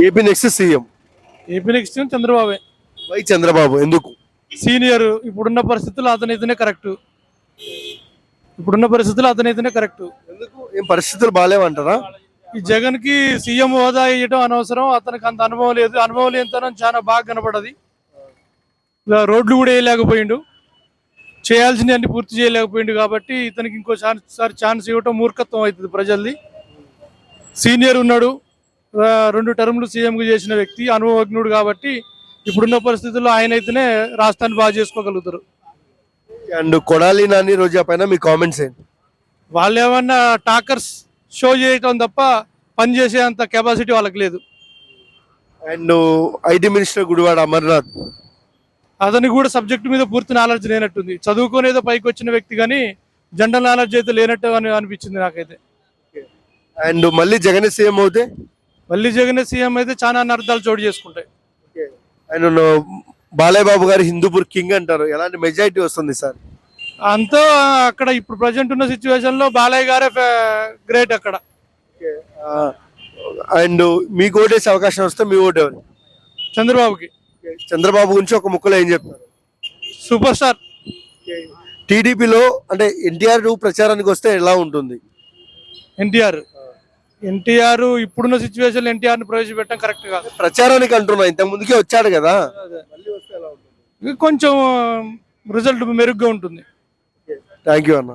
AP next CM. AP next చంద్రబాబే. Why Chandrababu? ఎందుకు? Senior ఇప్పుడున్న పరిస్థితుల్లో అతనైతేనే కరెక్ట్. ఇప్పుడున్న పరిస్థితుల్లో అతనైతేనే కరెక్ట్. ఎందుకు? ఏం పరిస్థితులు బాగాలేవంటారా ఈ జగన్కి సీఎం హోదా ఇవ్వడం అనవసరం. అతనికి అంత అనుభవం లేదు. అనుభవం లేనితనం చాలా బాగా కనపడది. ఇలా రోడ్లు కూడా వేయలేకపోయిండు. చేయాల్సింది అన్ని పూర్తి చేయలేకపోయిండు కాబట్టి ఇతనికి ఇంకో ఛాన్స్ సారి ఛాన్స్ ఇవ్వటం మూర్ఖత్వం అవుతుంది ప్రజల్ది. సీనియర్ ఉన్నాడు. రెండు టర్ములు సీఎంగా చేసిన వ్యక్తి అనుభవజ్ఞుడు కాబట్టి ఇప్పుడున్న పరిస్థితుల్లో ఆయన అయితేనే రాష్ట్రాన్ని బాగా చేసుకోగలుగుతారు. అండ్ కొడాలి నాని రోజా పైన మీ కామెంట్స్ ఏంటి? వాళ్ళు ఏమన్నా టాకర్స్ షో చేయటం తప్ప పని చేసే అంత కెపాసిటీ వాళ్ళకి లేదు. And IT minister Gudivada Amarnath. అతనికి కూడా సబ్జెక్ట్ మీద పూర్తి నాలెడ్జ్ లేనట్టుంది. చదువుకొని ఏదో పైకి వచ్చిన వ్యక్తి కానీ జనరల్ నాలెడ్జ్ అయితే లేనట్టు అని అనిపించింది నాకైతే. అండ్ మళ్ళీ జగన్ సీఎం అవుతే? మళ్ళీ జగన్ సీఎం అయితే చాలా అనర్థాలు చోటు చేసుకుంటాయి. ఆయన బాలయ్య బాబు గారు హిందూపూర్ కింగ్ అంటారు. ఎలాంటి మెజారిటీ వస్తుంది సార్? అంతా అక్కడ ఇప్పుడు ప్రజెంట్ ఉన్న సిచ్యువేషన్లో బాలయ్య గారే గ్రేట్ అక్కడ. అండ్ మీకు ఓటేసే అవకాశం వస్తే మీ ఓటు ఎవరు? చంద్రబాబుకి. చంద్రబాబు గురించి ఒక ముక్కలో ఏం చెప్తారు? సూపర్ స్టార్ టీడీపీలో అంటే ఎన్టీఆర్ ప్రచారానికి వస్తే ఎలా ఉంటుంది? ఎన్టీఆర్. ఎన్టీఆర్ ఇప్పుడున్న సిచ్యువేషన్ ఎన్టీఆర్ని ప్రవేశపెట్టడం కరెక్ట్ కాదు. ప్రచారానికి అంటున్నా ఇంత ముందుకే వచ్చాడు కదా. ఇది కొంచెం రిజల్ట్ మెరుగ్గా ఉంటుంది. థ్యాంక్ యూ అన్న.